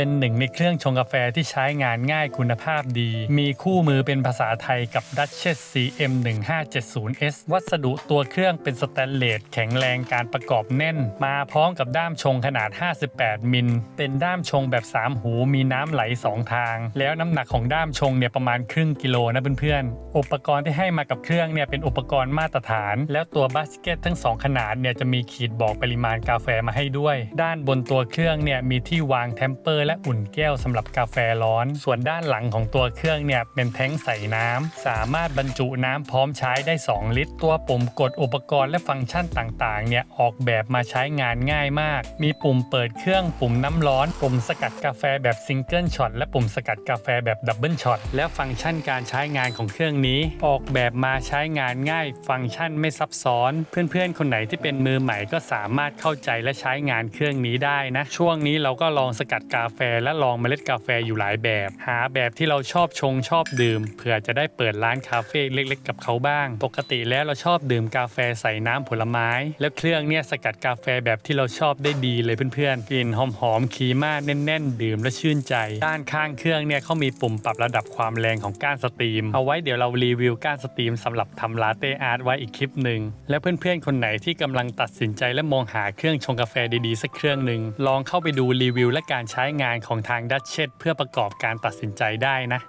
เป็นหนึ่งในเครื่องชงกาแฟที่ใช้งานง่ายคุณภาพดี มีคู่มือเป็นภาษาไทยกับ Duchess CM 1570S วัสดุตัวเครื่องเป็นสแตนเลสแข็งแรงการประกอบแน่น มาพร้อมกับด้ามชงขนาด 58 มิล เป็นด้ามชงแบบ 3 หูมีน้ำไหล 2 ทาง แล้วน้ำหนักของด้ามชงเนี่ยประมาณครึ่งกิโลนะเพื่อนๆ อุปกรณ์ที่ให้มากับเครื่องเนี่ยเป็นอุปกรณ์มาตรฐาน แล้วตัวบาสเกตทั้งสองขนาดเนี่ยจะมีขีดบอกปริมาณกาแฟมาให้ด้วย ด้านบนตัวเครื่องเนี่ยมีที่วางเทมเปอร์และอุ่นแก้วสำหรับกาแฟร้อน ส่วนด้านหลังของตัวเครื่องเนี่ยเป็นแท้งใส่น้ำสามารถบรรจุน้ำพร้อมใช้ได้ 2 ลิตร ตัวปุ่มกดอุปกรณ์และฟังก์ชันต่างๆเนี่ยออกแบบมาใช้งานง่ายมาก มีปุ่มเปิดเครื่องปุ่มน้ำร้อน ปุ่มสกัดกาแฟแบบซิงเกิลช็อตและปุ่มสกัดกาแฟแบบดับเบิลช็อตและฟังก์ชันการใช้งานของเครื่องนี้ ออกแบบมาใช้งานง่าย ฟังก์ชันไม่ซับซ้อน เพื่อนๆ คนไหนที่เป็นมือใหม่ก็สามารถเข้าใจและใช้งานเครื่องนี้ได้นะ ช่วงนี้เราก็ลองสกัดกาแฟและลองเมล็ดกาแฟอยู่หลายแบบ หาแบบที่เราชอบชงชอบดื่มเผื่อจะได้เปิดร้านคาเฟ่เล็กๆ กับเขาบ้าง ปกติแล้วเราชอบดื่มกาแฟใส่น้ำผลไม้ แล้วเครื่องเนี่ยสกัดกาแฟแบบที่เราชอบได้ดีเลยเพื่อนๆกลิ่นหอมๆคีมาแน่นๆ ดื่มและชื่นใจ ด้านข้างเครื่องเนี่ยเขามีปุ่มปรับระดับความแรงของก้านสตรีม เอาไว้เดี๋ยวเรารีวิวก้านสตรีมสำหรับทำลาเต้อาร์ตไว้อีกคลิปหนึ่งและเพื่อนๆคนไหนที่กำลังตัดสินใจและมองหาเครื่องชงกาแฟดีๆสักเครื่องหนึ่งลองเข้าไปดูรีวิวและการใช้งานของทางดัชเชตเพื่อประกอบการตัดสินใจได้นะ